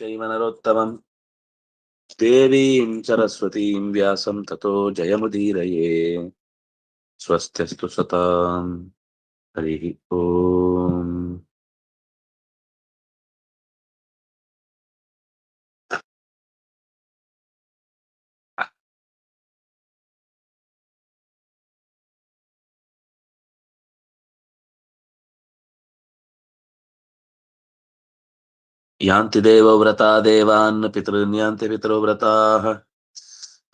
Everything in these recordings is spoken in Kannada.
చైవనరోత్తమం దేవీం సరస్వతీం వ్యాసం తతో జయముదీరయే స్వస్తిస్తు సతాం హరి ఓం ಯಾಂತಿ ದೇವವ್ರತ ದೇವಾನ್ ಪಿತೃನ್ ಯಾಂತಿ ಪಿತೃವ್ರತಾ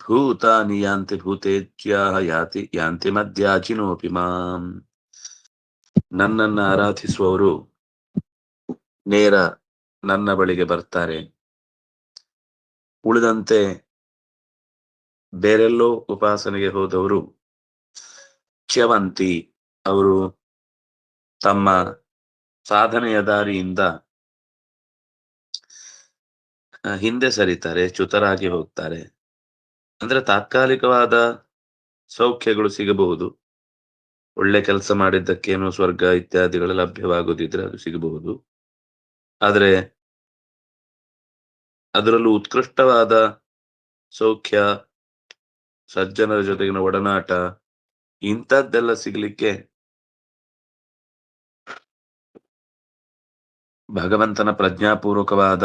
ಭೂತಾನಿ ಯಾಂತಿ ಭೂತೇಜ್ಯಾ ಯಾತಿ ಯಾಂತಿ ಮಧ್ಯಾಚಿನೋಪಿ ಮಾಂ ನನ್ನನ್ನು ಆರಾಧಿಸುವವರು ನೇರ ನನ್ನ ಬಳಿಗೆ ಬರ್ತಾರೆ। ಉಳಿದಂತೆ ಬೇರೆಲ್ಲೋ ಉಪಾಸನೆಗೆ ಹೋದವರು ಚ್ಯವಂತಿ. ಅವರು ತಮ್ಮ ಸಾಧನೆಯ ದಾರಿಯಿಂದ ಹಿಂದೆ ಸರಿತಾರೆ, ಚ್ಯುತರಾಗಿ ಹೋಗ್ತಾರೆ. ಅಂದ್ರೆ ತಾತ್ಕಾಲಿಕವಾದ ಸೌಖ್ಯಗಳು ಸಿಗಬಹುದು. ಒಳ್ಳೆ ಕೆಲಸ ಮಾಡಿದ್ದಕ್ಕೇನು ಸ್ವರ್ಗ ಇತ್ಯಾದಿಗಳು ಲಭ್ಯವಾಗುದಿದ್ರೆ ಅದು ಸಿಗಬಹುದು. ಆದ್ರೆ ಅದರಲ್ಲೂ ಉತ್ಕೃಷ್ಟವಾದ ಸೌಖ್ಯ, ಸಜ್ಜನರ ಜೊತೆಗಿನ ಒಡನಾಟ, ಇಂಥದ್ದೆಲ್ಲ ಸಿಗಲಿಕ್ಕೆ ಭಗವಂತನ ಪ್ರಜ್ಞಾಪೂರ್ವಕವಾದ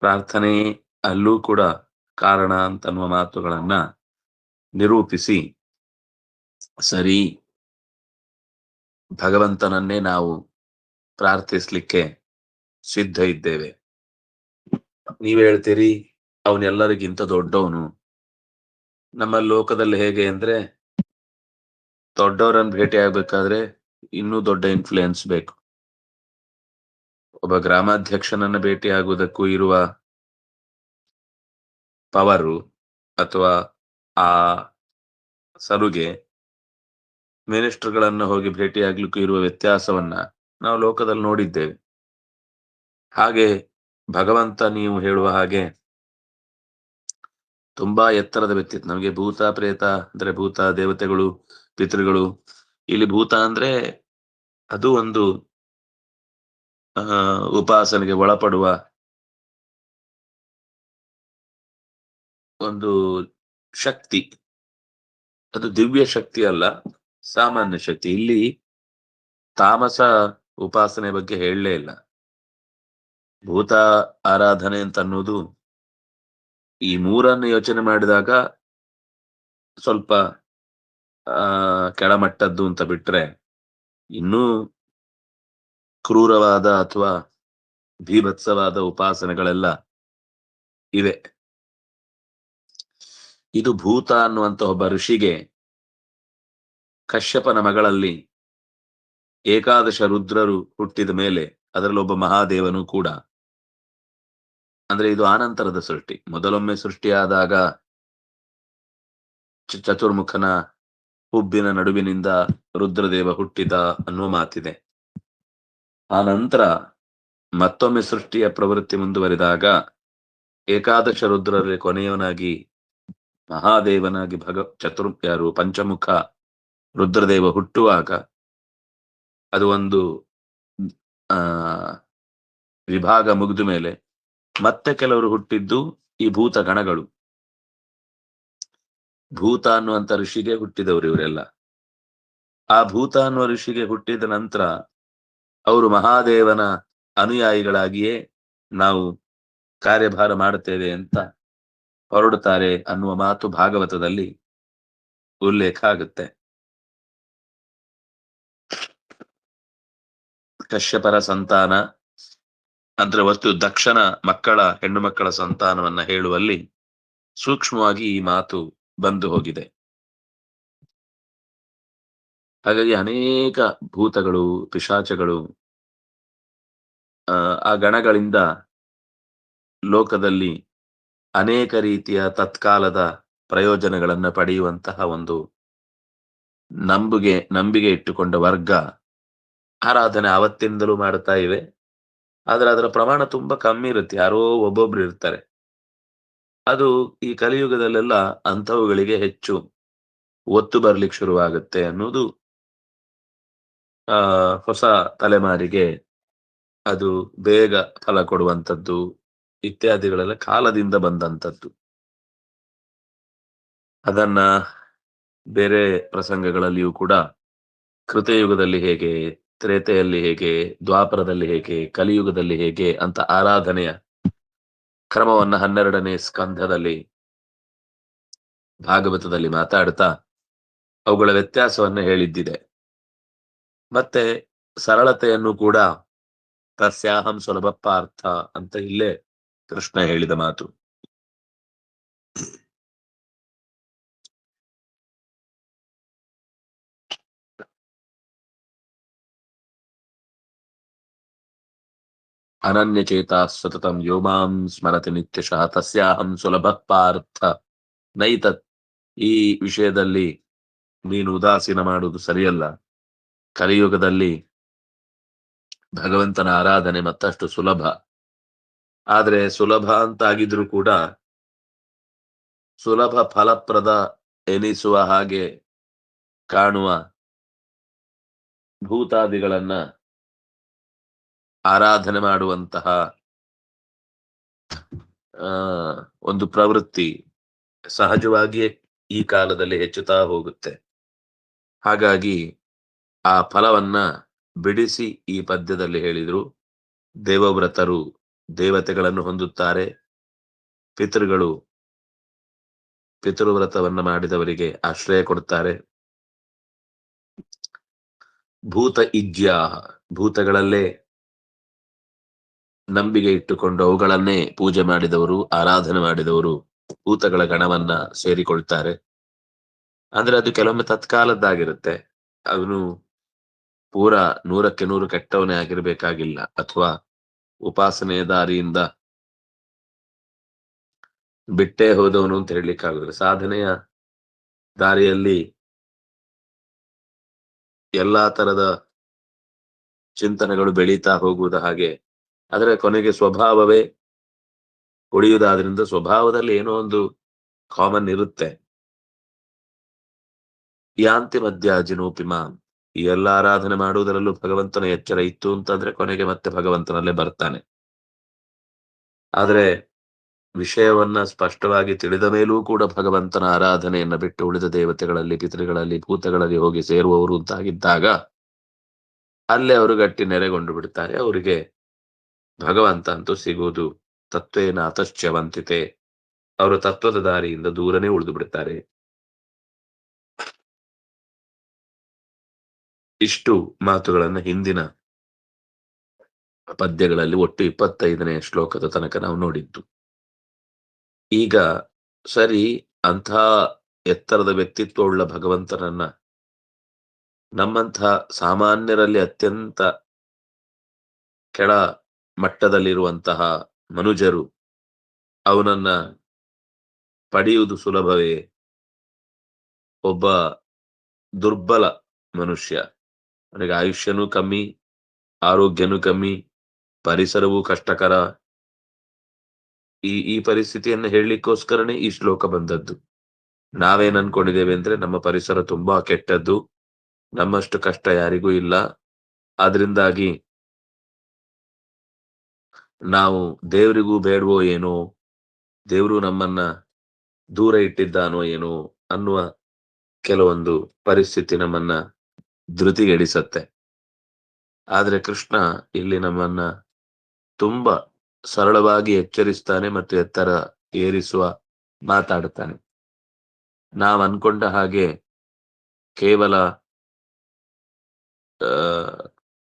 ಪ್ರಾರ್ಥನೆ ಅಲ್ಲೂ ಕೂಡ ಕಾರಣ ಅಂತನ್ನುವ ಮಾತುಗಳನ್ನ ನಿರೂಪಿಸಿ ಸರಿ ಭಗವಂತನನ್ನೇ ನಾವು ಪ್ರಾರ್ಥಿಸ್ಲಿಕ್ಕೆ ಸಿದ್ಧ ಇದ್ದೇವೆ. ನೀವ್ ಹೇಳ್ತೀರಿ, ಅವನೆಲ್ಲರಿಗಿಂತ ದೊಡ್ಡವನು. ನಮ್ಮ ಲೋಕದಲ್ಲಿ ಹೇಗೆ ಅಂದ್ರೆ, ದೊಡ್ಡವರನ್ನ ಭೇಟಿ ಆಗ್ಬೇಕಾದ್ರೆ ಇನ್ನೂ ದೊಡ್ಡ ಇನ್ಫ್ಲೂಯೆನ್ಸ್ ಬೇಕು. ಒಬ್ಬ ಗ್ರಾಮಾಧ್ಯಕ್ಷನನ್ನ ಭೇಟಿ ಆಗುವುದಕ್ಕೂ ಇರುವ ಪವರು ಅಥವಾ ಆ ಸರುಗೆ ಮಿನಿಸ್ಟರ್ಗಳನ್ನ ಹೋಗಿ ಭೇಟಿ ಆಗ್ಲಿಕ್ಕೂ ಇರುವ ವ್ಯತ್ಯಾಸವನ್ನ ನಾವು ಲೋಕದಲ್ಲಿ ನೋಡಿದ್ದೇವೆ. ಹಾಗೆ ಭಗವಂತ ನೀವು ಹೇಳುವ ಹಾಗೆ ತುಂಬಾ ಎತ್ತರದ ವ್ಯಕ್ತಿ, ನಮಗೆ ಭೂತ ಪ್ರೇತ ಅಂದ್ರೆ ಭೂತ ದೇವತೆಗಳು, ಪಿತೃಗಳು, ಇಲ್ಲಿ ಭೂತ ಅಂದ್ರೆ ಅದು ಒಂದು ಉಪಾಸನೆಗೆ ಒಳಪಡುವ ಒಂದು ಶಕ್ತಿ. ಅದು ದಿವ್ಯ ಶಕ್ತಿ ಅಲ್ಲ, ಸಾಮಾನ್ಯ ಶಕ್ತಿ. ಇಲ್ಲಿ ತಾಮಸ ಉಪಾಸನೆ ಬಗ್ಗೆ ಹೇಳಲೇ ಇಲ್ಲ. ಭೂತ ಆರಾಧನೆ ಅಂತ ಅನ್ನೋದು ಈ ಮೂರನ್ನು ಯೋಚನೆ ಮಾಡಿದಾಗ ಸ್ವಲ್ಪ, ಆ, ಕೆಳಮಟ್ಟದ್ದು ಅಂತ ಬಿಟ್ರೆ ಇನ್ನೂ ಕ್ರೂರವಾದ ಅಥವಾ ಭೀಭತ್ಸವಾದ ಉಪಾಸನೆಗಳೆಲ್ಲ ಇವೆ. ಇದು ಭೂತ ಅನ್ನುವಂತ ಒಬ್ಬ ಋಷಿಗೆ ಕಶ್ಯಪನ ಮಗಳಲ್ಲಿ ಏಕಾದಶ ರುದ್ರರು ಹುಟ್ಟಿದ ಮೇಲೆ ಅದರಲ್ಲಿ ಒಬ್ಬ ಮಹಾದೇವನು ಕೂಡ. ಅಂದ್ರೆ ಇದು ಆನಂತರದ ಸೃಷ್ಟಿ. ಮೊದಲೊಮ್ಮೆ ಸೃಷ್ಟಿಯಾದಾಗ ಚತುರ್ಮುಖನ ಹುಬ್ಬಿನ ನಡುವಿನಿಂದ ರುದ್ರದೇವ ಹುಟ್ಟಿದ ಅನ್ನುವ ಮಾತಿದೆ. ಆ ನಂತರ ಮತ್ತೊಮ್ಮೆ ಸೃಷ್ಟಿಯ ಪ್ರವೃತ್ತಿ ಮುಂದುವರಿದಾಗ ಏಕಾದಶ ರುದ್ರರಲ್ಲಿ ಕೊನೆಯವನಾಗಿ ಮಹಾದೇವನಾಗಿ ಭಗ ಚತುರ್ ಪಂಚಮುಖ ರುದ್ರದೇವ ಹುಟ್ಟುವಾಗ ಅದು ಒಂದು, ಆ, ವಿಭಾಗ ಮುಗಿದ ಮೇಲೆ ಮತ್ತೆ ಕೆಲವರು ಹುಟ್ಟಿದ್ದು ಈ ಭೂತ ಗಣಗಳು. ಭೂತ ಅನ್ನುವಂತ ಋಷಿಗೆ ಹುಟ್ಟಿದವರು ಇವರೆಲ್ಲ. ಆ ಭೂತ ಅನ್ನುವ ಋಷಿಗೆ ಹುಟ್ಟಿದ ನಂತರ ಅವರು ಮಹಾದೇವನ ಅನುಯಾಯಿಗಳಾಗಿಯೇ ನಾವು ಕಾರ್ಯಭಾರ ಮಾಡುತ್ತೇವೆ ಅಂತ ಹೊರಡುತ್ತಾರೆ ಅನ್ನುವ ಮಾತು ಭಾಗವತದಲ್ಲಿ ಉಲ್ಲೇಖ ಆಗುತ್ತೆ. ಕಶ್ಯಪರ ಸಂತಾನ ಅಂದ್ರೆ ವಸ್ತು ದಕ್ಷನ ಮಕ್ಕಳ, ಹೆಣ್ಣು ಮಕ್ಕಳ ಸಂತಾನವನ್ನ ಹೇಳುವಲ್ಲಿ ಸೂಕ್ಷ್ಮವಾಗಿ ಈ ಮಾತು ಬಂದು ಹೋಗಿದೆ. ಹಾಗಾಗಿ ಅನೇಕ ಭೂತಗಳು ಪಿಶಾಚಗಳು ಆ, ಗಣಗಳಿಂದ ಲೋಕದಲ್ಲಿ ಅನೇಕ ರೀತಿಯ ತತ್ಕಾಲದ ಪ್ರಯೋಜನಗಳನ್ನ ಪಡೆಯುವಂತಹ ಒಂದು ನಂಬಿಗೆ ನಂಬಿಕೆ ಇಟ್ಟುಕೊಂಡ ವರ್ಗ ಆರಾಧನೆ ಅವತ್ತಿಂದಲೂ ಮಾಡ್ತಾ ಇವೆ. ಆದ್ರೆ ಅದರ ಪ್ರಮಾಣ ತುಂಬಾ ಕಮ್ಮಿ ಇರುತ್ತೆ. ಯಾರೋ ಒಬ್ಬೊಬ್ರು ಇರ್ತಾರೆ. ಅದು ಈ ಕಲಿಯುಗದಲ್ಲೆಲ್ಲ ಅಂಥವುಗಳಿಗೆ ಹೆಚ್ಚು ಒತ್ತು ಬರ್ಲಿಕ್ಕೆ ಶುರುವಾಗುತ್ತೆ ಅನ್ನೋದು ಆ, ಹೊಸ ತಲೆಮಾರಿಗೆ ಅದು ಬೇಗ ಫಲ ಕೊಡುವಂಥದ್ದು, ಇತ್ಯಾದಿಗಳೆಲ್ಲ ಕಾಲದಿಂದ ಬಂದಂಥದ್ದು. ಅದನ್ನ ಬೇರೆ ಪ್ರಸಂಗಗಳಲ್ಲಿಯೂ ಕೂಡ ಕೃತಯುಗದಲ್ಲಿ ಹೇಗೆ, ತ್ರೇತೆಯಲ್ಲಿ ಹೇಗೆ, ದ್ವಾಪರದಲ್ಲಿ ಹೇಗೆ, ಕಲಿಯುಗದಲ್ಲಿ ಹೇಗೆ ಅಂತ ಆರಾಧನೆಯ ಕ್ರಮವನ್ನ ಹನ್ನೆರಡನೇ ಸ್ಕಂಧದಲ್ಲಿ, ಭಾಗವತದಲ್ಲಿ ಮಾತಾಡ್ತಾ ಅವುಗಳ ವ್ಯತ್ಯಾಸವನ್ನ ಹೇಳಿದ್ದಿದೆ. ಮತ್ತೆ ಸರಳತೆಯನ್ನು ಕೂಡ ತಸ್ಯಾಹಂ ಸುಲಭಪ್ಪ ಅರ್ಥ ಅಂತ ಇಲ್ಲೇ ಕೃಷ್ಣ ಹೇಳಿದ ಮಾತು. ಅನನ್ಯಚೇತ ಸತತಂ ಯೋಮಾಂ ಸ್ಮರತಿ ನಿತ್ಯಶಃ ತಸ್ಯಾಹಂ ಸುಲಭ ಪಾರ್ಥ. ನೈತತ್ ಈ ವಿಷಯದಲ್ಲಿ ನೀನು ಉದಾಸೀನ ಮಾಡುವುದು ಸರಿಯಲ್ಲ. ಕಲಿಯುಗದಲ್ಲಿ ಭಗವಂತನ ಆರಾಧನೆ ಮತ್ತಷ್ಟು ಸುಲಭ. ಆದ್ರೆ ಸುಲಭ ಅಂತಾಗಿದ್ರು ಕೂಡ ಸುಲಭ ಫಲಪ್ರದ ಎನಿಸುವ ಹಾಗೆ ಕಾಣುವ ಭೂತಾದಿಗಳನ್ನ ಆರಾಧನೆ ಮಾಡುವಂತಹ ಒಂದು ಪ್ರವೃತ್ತಿ ಸಹಜವಾಗಿಯೇ ಈ ಕಾಲದಲ್ಲಿ ಹೆಚ್ಚುತ್ತಾ ಹೋಗುತ್ತೆ. ಹಾಗಾಗಿ ಆ ಫಲವನ್ನ ಬಿಡಿಸಿ ಈ ಪದ್ಯದಲ್ಲಿ ಹೇಳಿದ್ರು. ದೇವವ್ರತರು ದೇವತೆಗಳನ್ನು ಹೊಂದುತ್ತಾರೆ. ಪಿತೃಗಳು ಪಿತೃವ್ರತವನ್ನ ಮಾಡಿದವರಿಗೆ ಆಶ್ರಯ ಕೊಡುತ್ತಾರೆ. ಭೂತ ಇಜ್ಯ ಭೂತಗಳಲ್ಲೇ ನಂಬಿಕೆ ಇಟ್ಟುಕೊಂಡು ಅವುಗಳನ್ನೇ ಪೂಜೆ ಮಾಡಿದವರು, ಆರಾಧನೆ ಮಾಡಿದವರು, ಭೂತಗಳ ಗಣವನ್ನ ಸೇರಿಕೊಳ್ತಾರೆ. ಅಂದ್ರೆ ಅದು ಕೆಲವೊಮ್ಮೆ ತತ್ಕಾಲದ್ದಾಗಿರುತ್ತೆ. ಅವನು ಪೂರ ನೂರಕ್ಕೆ ನೂರು ಕೆಟ್ಟವನೇ ಆಗಿರ್ಬೇಕಾಗಿಲ್ಲ ಅಥವಾ ಉಪಾಸನೆಯ ದಾರಿಯಿಂದ ಬಿಟ್ಟೇ ಹೋದವನು ಅಂತ ಹೇಳಲಿಕ್ಕಾಗುದಿಲ್ಲ. ಸಾಧನೆಯ ದಾರಿಯಲ್ಲಿ ಎಲ್ಲಾ ತರದ ಚಿಂತನೆಗಳು ಬೆಳೀತಾ ಹೋಗುವುದ ಹಾಗೆ. ಆದರೆ ಕೊನೆಗೆ ಸ್ವಭಾವವೇ ಉಳಿಯುವುದಾದ್ರಿಂದ ಸ್ವಭಾವದಲ್ಲಿ ಏನೋ ಒಂದು ಕಾಮನ್ ಇರುತ್ತೆ. ಯಾಂತಿ ಮಧ್ಯಾಜಿನೋಪಿಮಾ ಈ ಎಲ್ಲ ಆರಾಧನೆ ಮಾಡುವುದರಲ್ಲೂ ಭಗವಂತನ ಎಚ್ಚರ ಇತ್ತು ಅಂತಂದ್ರೆ ಕೊನೆಗೆ ಮತ್ತೆ ಭಗವಂತನಲ್ಲೇ ಬರ್ತಾನೆ. ಆದರೆ ವಿಷಯವನ್ನ ಸ್ಪಷ್ಟವಾಗಿ ತಿಳಿದ ಮೇಲೂ ಕೂಡ ಭಗವಂತನ ಆರಾಧನೆಯನ್ನ ಬಿಟ್ಟು ಉಳಿದ ದೇವತೆಗಳಲ್ಲಿ, ಪಿತೃಗಳಲ್ಲಿ, ಭೂತಗಳಲ್ಲಿ ಹೋಗಿ ಸೇರುವವರು ಅಂತಾಗಿದ್ದಾಗ ಅಲ್ಲೇ ಅವರು ಗಟ್ಟಿ ನೆರೆಗೊಂಡು ಬಿಡ್ತಾರೆ. ಅವರಿಗೆ ಭಗವಂತ ಅಂತೂ ಸಿಗುವುದು ತತ್ವೇನ ಅತಶ್ಚವಂತಿತೆ ಅವರು ತತ್ವದ ದಾರಿಯಿಂದ ದೂರನೇ ಉಳಿದು ಬಿಡ್ತಾರೆ. ಇಷ್ಟು ಮಾತುಗಳನ್ನ ಹಿಂದಿನ ಪದ್ಯಗಳಲ್ಲಿ ಒಟ್ಟು ಇಪ್ಪತ್ತೈದನೇ ಶ್ಲೋಕದ ತನಕ ನಾವು ನೋಡಿದ್ದು. ಈಗ ಸರಿ, ಅಂಥ ಎತ್ತರದ ವ್ಯಕ್ತಿತ್ವವುಳ್ಳ ಭಗವಂತನನ್ನ ನಮ್ಮಂಥ ಸಾಮಾನ್ಯರಲ್ಲಿ ಅತ್ಯಂತ ಕೆಳ ಮಟ್ಟದಲ್ಲಿರುವಂತಹ ಮನುಜರು ಅವನನ್ನ ಪಡೆಯುವುದು ಸುಲಭವೇ? ಒಬ್ಬ ದುರ್ಬಲ ಮನುಷ್ಯ. ಅವನಿಗೆ ಆಯುಷ್ಯನೂ ಕಮ್ಮಿ, ಆರೋಗ್ಯನೂ ಕಮ್ಮಿ, ಪರಿಸರವೂ ಕಷ್ಟಕರ. ಈ ಈ ಪರಿಸ್ಥಿತಿಯನ್ನು ಹೇಳಲಿಕ್ಕೋಸ್ಕರನೇ ಈ ಶ್ಲೋಕ ಬಂದದ್ದು. ನಾವೇನ್ ಅನ್ಕೊಂಡಿದ್ದೇವೆ ಅಂದ್ರೆ ನಮ್ಮ ಪರಿಸರ ತುಂಬಾ ಕೆಟ್ಟದ್ದು, ನಮ್ಮಷ್ಟು ಕಷ್ಟ ಯಾರಿಗೂ ಇಲ್ಲ. ಆದ್ರಿಂದಾಗಿ ನಾವು ದೇವರಿಗೂ ಬೇಡವೋ ಏನೋ, ದೇವರು ನಮ್ಮನ್ನ ದೂರ ಇಟ್ಟಿದ್ದಾನೋ ಏನೋ ಅನ್ನುವ ಕೆಲವೊಂದು ಪರಿಸ್ಥಿತಿ ನಮ್ಮನ್ನ ಧೃತಿಗೆಡಿಸತ್ತೆ. ಆದ್ರೆ ಕೃಷ್ಣ ಇಲ್ಲಿ ನಮ್ಮನ್ನ ತುಂಬಾ ಸರಳವಾಗಿ ಎಚ್ಚರಿಸ್ತಾನೆ ಮತ್ತು ಎತ್ತರ ಏರಿಸುವ ಮಾತಾಡುತ್ತಾನೆ ನಾವ್ ಅನ್ಕೊಂಡ ಹಾಗೆ ಕೇವಲ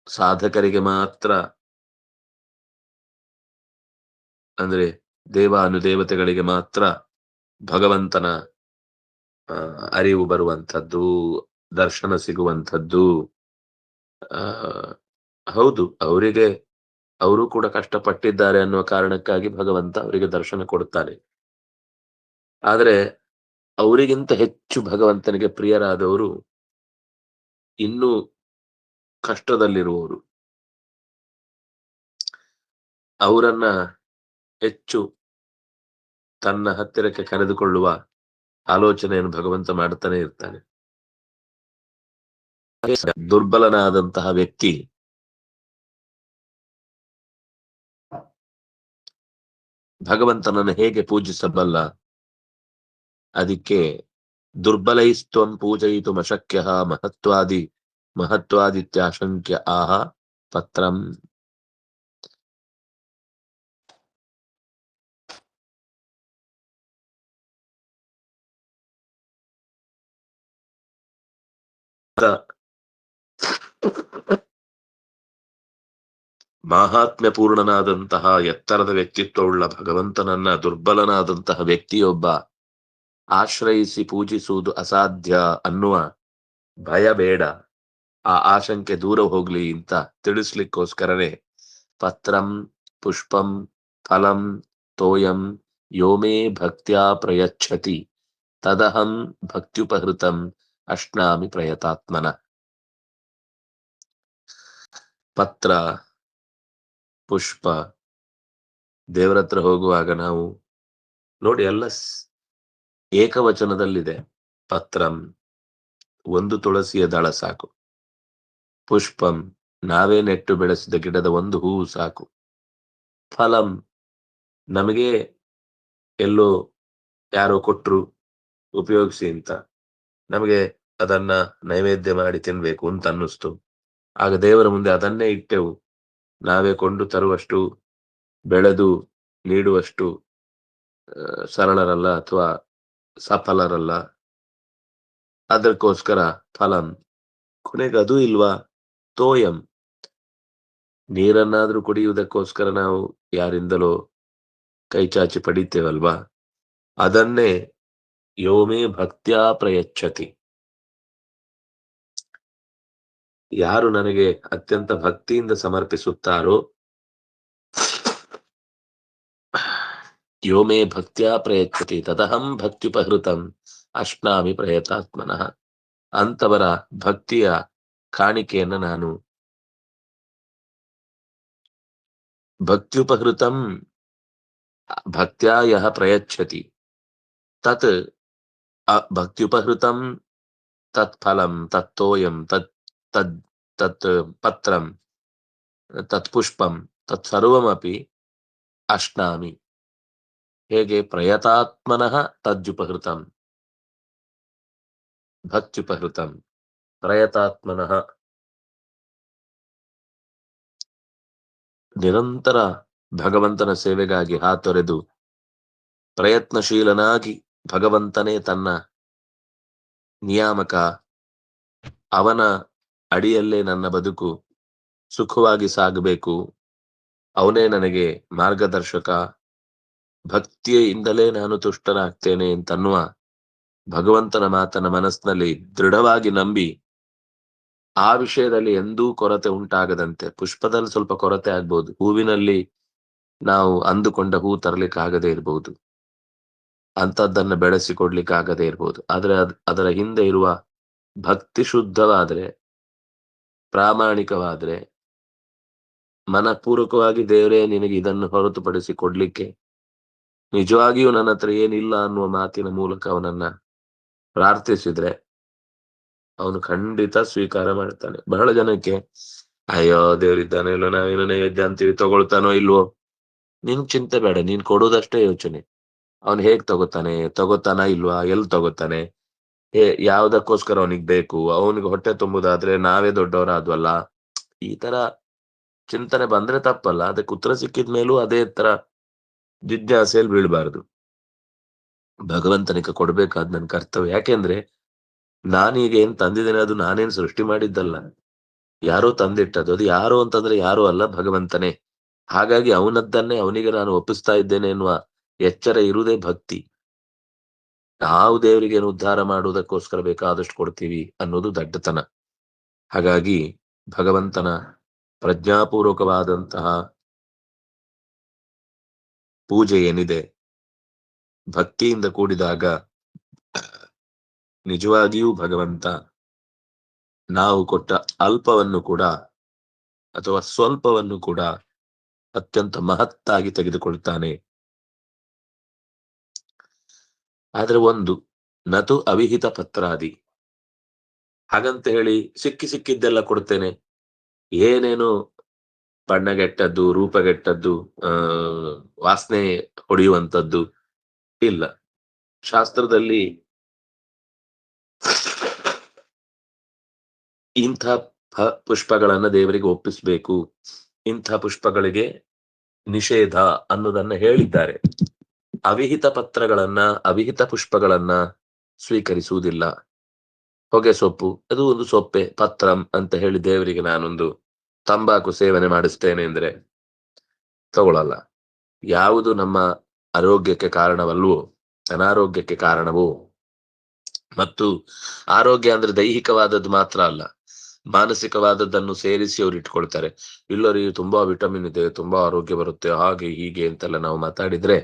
ಸಾಧಕರಿಗೆ ಮಾತ್ರ ಅಂದ್ರೆ ದೇವ ಅನುದೇವತೆಗಳಿಗೆ ಮಾತ್ರ ಭಗವಂತನ ಅರಿವು ಬರುವಂಥದ್ದು ದರ್ಶನ ಸಿಗುವಂಥದ್ದು. ಹೌದು, ಅವರಿಗೆ, ಅವರು ಕೂಡ ಕಷ್ಟಪಟ್ಟಿದ್ದಾರೆ ಅನ್ನುವ ಕಾರಣಕ್ಕಾಗಿ ಭಗವಂತ ಅವರಿಗೆ ದರ್ಶನ ಕೊಡುತ್ತಾನೆ ಆದರೆ, ಅವರಿಗಿಂತ ಹೆಚ್ಚು ಭಗವಂತನಿಗೆ ಪ್ರಿಯರಾದವರು ಇನ್ನೂ ಕಷ್ಟದಲ್ಲಿರುವವರು. ಅವರನ್ನ ಹೆಚ್ಚು ತನ್ನ ಹತ್ತಿರಕ್ಕೆ ಕರೆದುಕೊಳ್ಳುವ ಆಲೋಚನೆಯನ್ನು ಭಗವಂತ ಮಾಡ್ತಾನೆ ಇರ್ತಾನೆ. ದುರ್ಬಲನಾದಂತಹ ವ್ಯಕ್ತಿ. ಭಗವಂತನನ್ನು ಹೇಗೆ ಪೂಜಿಸಬಲ್ಲ? ಅದಕ್ಕೆ ದುರ್ಬಲೈಸ್ತ್ವಂ ಪೂಜಯಿತು ಅಶಕ್ಯ ಮಹತ್ವಾದಿ ಮಹತ್ವಾದಿತ್ಯಾಶಂಕ್ಯ ಆಹ ಪತ್ರಂ. ಮಾಹಾತ್ಮ್ಯ ಪೂರ್ಣನಾದಂತಹ ಎತ್ತರದ ವ್ಯಕ್ತಿತ್ವವುಳ್ಳ ಭಗವಂತನನ್ನ ದುರ್ಬಲನಾದಂತಹ ವ್ಯಕ್ತಿಯೊಬ್ಬ ಆಶ್ರಯಿಸಿ ಪೂಜಿಸುವುದು ಅಸಾಧ್ಯ ಅನ್ನುವ ಭಯ ಬೇಡ. ಆ ಆಶಂಕೆ ದೂರ ಹೋಗ್ಲಿ ಅಂತ ತಿಳಿಸ್ಲಿಕ್ಕೋಸ್ಕರವೇ ಪತ್ರಂ, ಪುಷ್ಪಂ, ಫಲಂ, ತೋಯಂ, ಯೋಮೇ ಭಕ್ತ್ಯಾ ಪ್ರಯಚ್ಛತಿ, ತದಹಂ ಭಕ್ತ್ಯುಪಹೃತಂ ಅಶ್ನಾಮಿ ಪ್ರಯತಾತ್ಮನ. ಪತ್ರ, ಪುಷ್ಪ, ದೇವರ ಹತ್ರ ಹೋಗುವಾಗ ನಾವು ನೋಡಿ ಎಲ್ಲ ಏಕವಚನದಲ್ಲಿದೆ. ಪತ್ರಂ, ಒಂದು ತುಳಸಿಯ ದಳ ಸಾಕು. ಪುಷ್ಪಂ, ನಾವೇ ನೆಟ್ಟು ಬೆಳೆಸಿದ ಗಿಡದ ಒಂದು ಹೂವು ಸಾಕು. ಫಲಂ, ನಮಗೆ ಎಲ್ಲೋ ಯಾರೋ ಕೊಟ್ರು, ಉಪಯೋಗಿಸಿ ಅಂತ. ನಮಗೆ ಅದನ್ನ ನೈವೇದ್ಯ ಮಾಡಿ ತಿನ್ಬೇಕು ಅಂತ ಅನ್ನಿಸ್ತು. ಆಗ ದೇವರ ಮುಂದೆ ಅದನ್ನೇ ಇಟ್ಟೆವು. ನಾವೇ ಕೊಂಡು ತರುವಷ್ಟು, ಬೆಳೆದು ನೀಡುವಷ್ಟು ಸರಳರಲ್ಲ ಅಥವಾ ಸಫಲರಲ್ಲ. ಅದಕ್ಕೋಸ್ಕರ ಫಲಂ. ಕೊನೆಗೆ ಅದು ಇಲ್ವಾ? ತೋಯಂ. ನೀರನ್ನಾದ್ರೂ ಕುಡಿಯುವುದಕ್ಕೋಸ್ಕರ ನಾವು ಯಾರಿಂದಲೋ ಕೈಚಾಚಿ ಪಡಿತೇವಲ್ವಾ? ಅದನ್ನೇ ಯೋಮೇ ಭಕ್ತ್ಯಾ ಪ್ರಯಚ್ಛತಿ. ಯಾರು ನನಗೆ ಅತ್ಯಂತ ಭಕ್ತಿಯಿಂದ ಸಮರ್ಪಿಸುತ್ತಾರೋ? ಯೋಮೇ ಭಕ್ತ್ಯಾ ಪ್ರಯಚ್ಛತಿ, ತದಹಂ ಭಕ್ತ್ಯುಪಹೃತಂ ಅಶ್ನಾಮಿ ಪ್ರಯತಾತ್ಮನಃ. ಅಂತವರ ಭಕ್ತಿಯ ಕಾಣಿಕೆಯನ್ನು ನಾನು ಭಕ್ತ್ಯುಪಹೃತಂ ಭಕ್ತ್ಯಾ ಯಹ ಪ್ರಯಚ್ಛತಿ. ತತ್ ಭಕ್ತ್ಯುಪಹೃತಂ ತತ್ ಫಲಂ ತತ್ತೋಯಂ, ತತ್ ತದ್ ತತ್ ಪತ್ರಂ ತತ್ ಪುಷ್ಪಂ ತತ್ ಸರ್ವಮಪಿ ಅಶ್ನಾಮಿ ಹೇಗೆ ಪ್ರಯತಾತ್ಮನಃ ತಜ್ಜುಪಹೃತಂ ಭಕ್ತ್ಯುಪಹೃತಂ ಪ್ರಯತಾತ್ಮನಃ ನಿರಂತರ ಭಗವಂತನ ಸೇವೆಗಾಗಿ ಹಾತೊರೆದು ಪ್ರಯತ್ನಶೀಲನಾಗಿ ಭಗವಂತನೇ ತನ್ನ ನಿಯಾಮಕ, ಅವನ ಅಡಿಯಲ್ಲೇ ನನ್ನ ಬದುಕು ಸುಖವಾಗಿ ಸಾಗಬೇಕು. ಅವನೇ ನನಗೆ ಮಾರ್ಗದರ್ಶಕ. ಭಕ್ತಿಯಿಂದಲೇ ನಾನು ತುಷ್ಟನಾಗ್ತೇನೆ ಅಂತನ್ನುವ ಭಗವಂತನ ಮಾತನ ಮನಸ್ಸಿನಲ್ಲಿ ದೃಢವಾಗಿ ನಂಬಿ ಆ ವಿಷಯದಲ್ಲಿ ಎಂದೂ ಕೊರತೆ ಉಂಟಾಗದಂತೆ, ಪುಷ್ಪದಲ್ಲಿ ಸ್ವಲ್ಪ ಕೊರತೆ ಆಗ್ಬಹುದು ಹೂವಿನಲ್ಲಿ ನಾವು ಅಂದುಕೊಂಡ ಹೂ ತರಲಿಕ್ಕೆ ಆಗದೆ ಇರಬಹುದು ಅಂತದ್ದನ್ನ ಬೆಳೆಸಿಕೊಡ್ಲಿಕ್ಕೆ ಆಗದೆ ಇರ್ಬೋದು, ಆದ್ರೆ ಅದ್ ಅದರ ಹಿಂದೆ ಇರುವ ಭಕ್ತಿ ಶುದ್ಧವಾದ್ರೆ ಪ್ರಾಮಾಣಿಕವಾದ್ರೆ ಮನಪೂರ್ವಕವಾಗಿ ದೇವರೇ ನಿನಗೆ ಇದನ್ನು ಹೊರತುಪಡಿಸಿ ಕೊಡ್ಲಿಕ್ಕೆ ನಿಜವಾಗಿಯೂ ನನ್ನ ಹತ್ರ ಏನಿಲ್ಲ ಅನ್ನುವ ಮಾತಿನ ಮೂಲಕ ಅವನನ್ನ ಪ್ರಾರ್ಥಿಸಿದ್ರೆ ಅವನು ಖಂಡಿತ ಸ್ವೀಕಾರ ಮಾಡ್ತಾನೆ. ಬಹಳ ಜನಕ್ಕೆ, ಅಯ್ಯೋ ದೇವರಿದ್ದಾನೆ ಇಲ್ಲೋ ನಾವೇನು ನೈವೇದ್ಯ ಅಂತೀವಿ, ತಗೊಳ್ತಾನೋ ಇಲ್ವೋ? ನಿನ್ ಚಿಂತೆ ಬೇಡ, ನೀನ್ ಕೊಡೋದಷ್ಟೇ ಯೋಚನೆ. ಅವನು ಹೇಗ್ ತಗೋತಾನೆ, ತಗೋತಾನ ಇಲ್ವಾ? ಎಲ್ ತಗೋತಾನೆ? ಯಾವ್ದಕ್ಕೋಸ್ಕರ ಅವನಿಗೆ ಬೇಕು? ಅವನಿಗೆ ಹೊಟ್ಟೆ ತುಂಬುದಾದ್ರೆ ನಾವೇ ದೊಡ್ಡವರಾದ್ವಲ್ಲ? ಈ ತರ ಚಿಂತನೆ ಬಂದ್ರೆ ತಪ್ಪಲ್ಲ. ಅದಕ್ಕೆ ಉತ್ತರ ಸಿಕ್ಕಿದ ಮೇಲೂ ಅದೇ ತರ ಜಿಜ್ಞಾಸೆಯಲ್ಲಿ ಬೀಳ್ಬಾರ್ದು. ಭಗವಂತನಿಗೆ ಕೊಡ್ಬೇಕಾದ್ ನನ್ ಕರ್ತವ್ಯ. ಯಾಕೆಂದ್ರೆ ನಾನೀಗ ಏನ್ ತಂದಿದ್ದೇನೆ ಅದು ನಾನೇನ್ ಸೃಷ್ಟಿ ಮಾಡಿದ್ದಲ್ಲ. ಯಾರೋ ತಂದಿಟ್ಟದು ಅದು ಯಾರು ಅಂತಂದ್ರೆ ಯಾರು ಅಲ್ಲ, ಭಗವಂತನೇ. ಹಾಗಾಗಿ ಅವನದ್ದನ್ನೇ ಅವನಿಗೆ ನಾನು ಒಪ್ಪಿಸ್ತಾ ಇದ್ದೇನೆ ಎನ್ನುವ ಎಚ್ಚರ ಇರುವುದೇ ಭಕ್ತಿ. ನಾವು ದೇವರಿಗೆ ಉದ್ಧಾರ ಮಾಡುವುದಕ್ಕೋಸ್ಕರ ಬೇಕಾದಷ್ಟು ಕೊಡ್ತೀವಿ ಅನ್ನೋದು ದಡ್ಡತನ. ಹಾಗಾಗಿ ಭಗವಂತನ ಪ್ರಜ್ಞಾಪೂರ್ವಕವಾದಂತಹ ಪೂಜೆ ಏನಿದೆ, ಭಕ್ತಿಯಿಂದ ಕೂಡಿದಾಗ ನಿಜವಾಗಿಯೂ ಭಗವಂತ ನಾವು ಕೊಟ್ಟ ಅಲ್ಪವನ್ನು ಕೂಡ ಅಥವಾ ಸ್ವಲ್ಪವನ್ನು ಕೂಡ ಅತ್ಯಂತ ಮಹತ್ತಾಗಿ ತೆಗೆದುಕೊಳ್ತಾನೆ. ಆದ್ರೆ ಒಂದು ನತು ಅವಿಹಿತ ಪತ್ರಾದಿ. ಹಾಗಂತ ಹೇಳಿ ಸಿಕ್ಕಿ ಸಿಕ್ಕಿದ್ದೆಲ್ಲ ಕೊಡ್ತೇನೆ. ಏನೇನು ಬಣ್ಣಗೆಟ್ಟದ್ದು, ರೂಪಗೆಟ್ಟದ್ದು, ಆ, ವಾಸನೆ ಹೊಡೆಯುವಂಥದ್ದು ಇಲ್ಲ. ಶಾಸ್ತ್ರದಲ್ಲಿ ಇಂಥ ಪುಷ್ಪಗಳನ್ನ ದೇವರಿಗೆ ಒಪ್ಪಿಸ್ಬೇಕು, ಇಂಥ ಪುಷ್ಪಗಳಿಗೆ ನಿಷೇಧ ಅನ್ನೋದನ್ನ ಹೇಳಿದ್ದಾರೆ. ಅವಿಹಿತ ಪತ್ರಗಳನ್ನ, ಅವಿಹಿತ ಪುಷ್ಪಗಳನ್ನ ಸ್ವೀಕರಿಸುವುದಿಲ್ಲ. ಹೊಗೆ ಸೊಪ್ಪು, ಅದು ಒಂದು ಸೊಪ್ಪೆ, ಪತ್ರಂ ಅಂತ ಹೇಳಿ ದೇವರಿಗೆ ನಾನೊಂದು ತಂಬಾಕು ಸೇವನೆ ಮಾಡಿಸ್ತೇನೆ ಅಂದ್ರೆ ತಗೊಳ್ಳಲ್ಲ ಯಾವುದು ನಮ್ಮ ಆರೋಗ್ಯಕ್ಕೆ ಕಾರಣವಲ್ವೋ ಅನಾರೋಗ್ಯಕ್ಕೆ ಕಾರಣವೋ, ಮತ್ತು ಆರೋಗ್ಯ ಅಂದ್ರೆ ದೈಹಿಕವಾದದ್ದು ಮಾತ್ರ ಅಲ್ಲ, ಮಾನಸಿಕವಾದದ್ದನ್ನು ಸೇರಿಸಿ ಅವ್ರು ಇಟ್ಕೊಳ್ತಾರೆ. ಇಲ್ಲರಿ, ತುಂಬಾ ವಿಟಮಿನ್ ಇದೆ, ತುಂಬಾ ಆರೋಗ್ಯ ಬರುತ್ತೆ, ಹಾಗೆ ಹೀಗೆ ಅಂತೆಲ್ಲ ನಾವು ಮಾತಾಡಿದ್ರೆ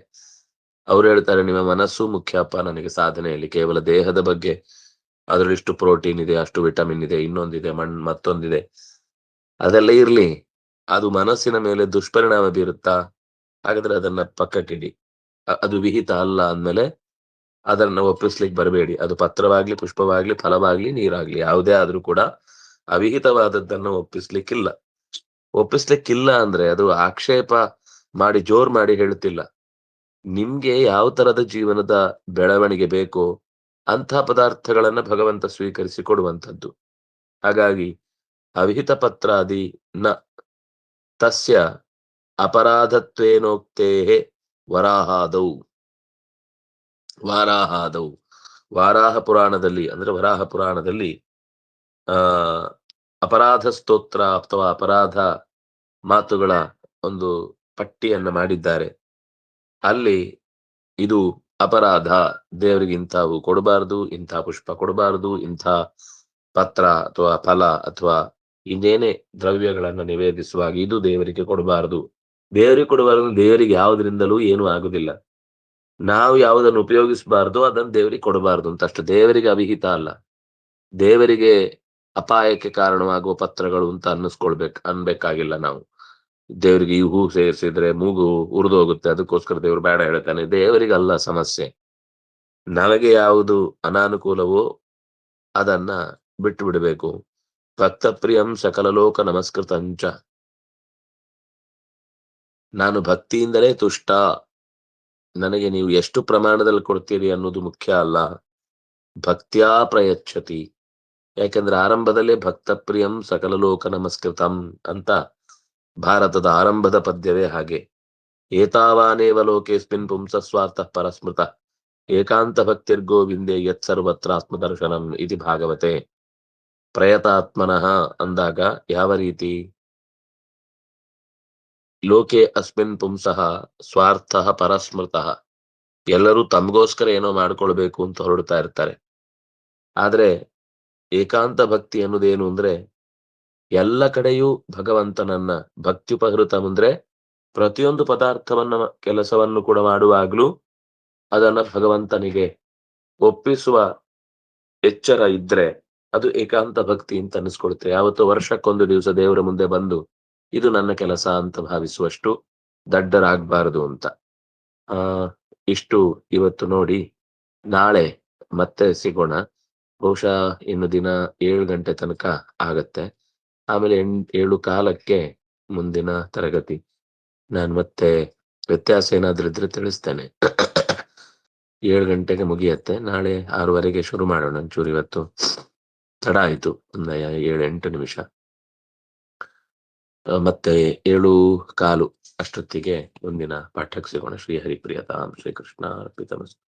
ಅವ್ರು ಹೇಳ್ತಾರೆ, ನಿಮ್ಮ ಮನಸ್ಸು ಮುಖ್ಯಪ್ಪ, ನನಗೆ ಸಾಧನೆಯಲ್ಲಿ ಕೇವಲ ದೇಹದ ಬಗ್ಗೆ. ಅದ್ರಲ್ಲಿ ಇಷ್ಟು ಪ್ರೋಟೀನ್ ಇದೆ, ಅಷ್ಟು ವಿಟಮಿನ್ ಇದೆ, ಇನ್ನೊಂದಿದೆ, ಮಣ್, ಮತ್ತೊಂದಿದೆ. ಅದೆಲ್ಲ ಇರ್ಲಿ. ಅದು ಮನಸ್ಸಿನ ಮೇಲೆ ದುಷ್ಪರಿಣಾಮ ಬೀರುತ್ತಾ? ಹಾಗಾದ್ರೆ ಅದನ್ನ ಪಕ್ಕಕ್ಕಿಡಿ. ಇಡಿ ಅದು ವಿಹಿತ ಅಲ್ಲ ಅಂದ್ಮೇಲೆ ಅದನ್ನ ಒಪ್ಪಿಸ್ಲಿಕ್ಕೆ ಬರಬೇಡಿ. ಅದು ಪತ್ರವಾಗ್ಲಿ, ಪುಷ್ಪವಾಗ್ಲಿ, ಫಲವಾಗ್ಲಿ, ನೀರಾಗ್ಲಿ, ಯಾವುದೇ ಆದ್ರೂ ಕೂಡ ಅವಿಹಿತವಾದದ್ದನ್ನ ಒಪ್ಪಿಸ್ಲಿಕ್ಕಿಲ್ಲ. ಒಪ್ಪಿಸ್ಲಿಕ್ಕಿಲ್ಲ ಅಂದ್ರೆ ಅದು ಆಕ್ಷೇಪ ಮಾಡಿ ಜೋರ್ ಮಾಡಿ ಹೇಳುತ್ತಿಲ್ಲ ನಿಮ್ಗೆ ಯಾವ ತರದ ಜೀವನದ ಬೆಳವಣಿಗೆ ಬೇಕೋ ಅಂಥ ಪದಾರ್ಥಗಳನ್ನ ಭಗವಂತ ಸ್ವೀಕರಿಸಿ ಕೊಡುವಂಥದ್ದು. ಹಾಗಾಗಿ ಅವಿಹಿತ ಪತ್ರಾದಿ ನ ತಸ್ಯ ಅಪರಾಧತ್ವೇನೋಕ್ತೇ ವರಾಹಾದೌ. ವಾರಾಹಾದೌ. ವಾರಾಹ ಪುರಾಣದಲ್ಲಿ ಅಂದ್ರೆ ವರಾಹ ಪುರಾಣದಲ್ಲಿ, ಆ, ಅಪರಾಧ ಸ್ತೋತ್ರ ಅಥವಾ ಅಪರಾಧ ಮಾತುಗಳ ಒಂದು ಪಟ್ಟಿಯನ್ನ ಮಾಡಿದ್ದಾರೆ. ಅಲ್ಲಿ ಇದು ಅಪರಾಧ. ದೇವರಿಗೆ ಇಂಥವು ಕೊಡಬಾರ್ದು, ಇಂಥ ಪುಷ್ಪ ಕೊಡಬಾರ್ದು, ಇಂಥ ಪತ್ರ ಅಥವಾ ಫಲ ಅಥವಾ ಇನ್ನೇನೇ ದ್ರವ್ಯಗಳನ್ನ ನಿವೇದಿಸುವಾಗ ಇದು ದೇವರಿಗೆ ಕೊಡಬಾರದು. ದೇವರಿಗೆ ಕೊಡಬಾರದು ದೇವರಿಗೆ ಯಾವುದರಿಂದಲೂ ಏನು ಆಗುದಿಲ್ಲ. ನಾವು ಯಾವುದನ್ನು ಉಪಯೋಗಿಸಬಾರ್ದು, ಅದನ್ನು ದೇವರಿಗೆ ಕೊಡಬಾರ್ದು ಅಂತ ಅಷ್ಟು ದೇವರಿಗೆ ಅವಿಹಿತ ಅಲ್ಲ. ದೇವರಿಗೆ ಅಪಾಯಕ್ಕೆ ಕಾರಣವಾಗುವ ಪತ್ರಗಳು ಅಂತ ಅನ್ನಿಸ್ಕೊಳ್ಬೇಕು, ಅನ್ಬೇಕಾಗಿಲ್ಲ ನಾವು. ದೇವರಿಗೆ ಈ ಹೂ ಸೇರಿಸಿದ್ರೆ ಮೂಗು ಉರಿದು ಹೋಗುತ್ತೆ. ಅದಕ್ಕೋಸ್ಕರ ದೇವ್ರು ಬೇಡ ಹೇಳ್ತಾನೆ. ದೇವರಿಗೆ ಅಲ್ಲ ಸಮಸ್ಯೆ. ನಮಗೆ ಯಾವುದು ಅನಾನುಕೂಲವೋ ಅದನ್ನ ಬಿಟ್ಟು ಬಿಡಬೇಕು. ಭಕ್ತ ಪ್ರಿಯಂ ಸಕಲ ಲೋಕ ನಮಸ್ಕೃತಂಚ ನಾನು ಭಕ್ತಿಯಿಂದಲೇ ತುಷ್ಟ. ನನಗೆ ನೀವು ಎಷ್ಟು ಪ್ರಮಾಣದಲ್ಲಿ ಕೊಡ್ತೀರಿ ಅನ್ನೋದು ಮುಖ್ಯ ಅಲ್ಲ. ಭಕ್ತ್ಯಾ ಪ್ರಯಚ್ಛತಿ. ಯಾಕೆಂದ್ರೆ ಆರಂಭದಲ್ಲೇ ಭಕ್ತ ಪ್ರಿಯಂ ಸಕಲ ಲೋಕ ನಮಸ್ಕೃತಂ ಅಂತ ಭಾರತದ ಆರಂಭದ ಪದ್ಯವೇ ಹಾಗೆ. ಏತಾವಾನೇವ ಲೋಕೇಸ್ಮಿನ್ ಪುಂಸ ಸ್ವಾರ್ಥ ಪರಸ್ಮೃತ. ಏಕಾಂತ ಭಕ್ತಿರ್ಗೋವಿಂದೆ ಯತ್ ಸರ್ವತ್ರ ಆತ್ಮದರ್ಶನಂ ಇತಿ ಭಾಗವತೆ. ಪ್ರಯತಾತ್ಮನಃ ಅಂದಾಗ ಯಾವ ರೀತಿ? ಲೋಕೆ ಅಸ್ಮಿನ್ ಪುಂಸಃ ಸ್ವಾರ್ಥ ಪರಸ್ಮೃತಃ. ಎಲ್ಲರೂ ತಮಗೋಸ್ಕರ ಏನೋ ಮಾಡ್ಕೊಳ್ಬೇಕು ಅಂತ ಹೊರಡ್ತಾ ಇರ್ತಾರೆ. ಆದ್ರೆ ಏಕಾಂತ ಭಕ್ತಿ ಅನ್ನೋದೇನು ಅಂದ್ರೆ ಎಲ್ಲ ಕಡೆಯೂ ಭಗವಂತನನ್ನ ಭಕ್ತ್ಯುಪಹೃತ ಅಂದ್ರೆ ಪ್ರತಿಯೊಂದು ಪದಾರ್ಥವನ್ನ ಕೆಲಸವನ್ನು ಕೂಡ ಮಾಡುವಾಗ್ಲೂ ಅದನ್ನ ಭಗವಂತನಿಗೆ ಒಪ್ಪಿಸುವ ಎಚ್ಚರ ಇದ್ರೆ ಅದು ಏಕಾಂತ ಭಕ್ತಿ ಅಂತ ಅನಿಸ್ಕೊಡುತ್ತೆ ಯಾವತ್ತು ವರ್ಷಕ್ಕೊಂದು ದಿವಸ ದೇವರ ಮುಂದೆ ಬಂದು ಇದು ನನ್ನ ಕೆಲಸ ಅಂತ ಭಾವಿಸುವಷ್ಟು ದಡ್ಡರಾಗಬಾರದು ಅಂತ. ಆ, ಇಷ್ಟು ಇವತ್ತು ನೋಡಿ. ನಾಳೆ ಮತ್ತೆ ಸಿಗೋಣ. ಬಹುಶಃ ಇನ್ನು ದಿನ ಏಳು ಗಂಟೆ ತನಕ ಆಗತ್ತೆ. ಆಮೇಲೆ ಎಣ್ ಏಳು ಕಾಲಕ್ಕೆ ಮುಂದಿನ ತರಗತಿ. ನಾನು ಮತ್ತೆ ವ್ಯತ್ಯಾಸ ಏನಾದ್ರೂ ಇದ್ರೆ ತಿಳಿಸ್ತೇನೆ. ಏಳು ಗಂಟೆಗೆ ಮುಗಿಯತ್ತೆ. ನಾಳೆ ಆರೂವರೆಗೆ ಶುರು ಮಾಡೋಣ ಒಂಚೂರು ಇವತ್ತು. ತಡ ಆಯ್ತು. ಒಂದು ಏಳು, ಎಂಟು ನಿಮಿಷ. ಮತ್ತೆ ಏಳು ಕಾಲು ಅಷ್ಟೊತ್ತಿಗೆ ಮುಂದಿನ ಪಾಠಕ್ಕೆ ಸಿಗೋಣ. ಶ್ರೀ ಹರಿಪ್ರಿಯತಾಂ ಶ್ರೀಕೃಷ್ಣ ಅರ್ಪಿತಮಸ್ತು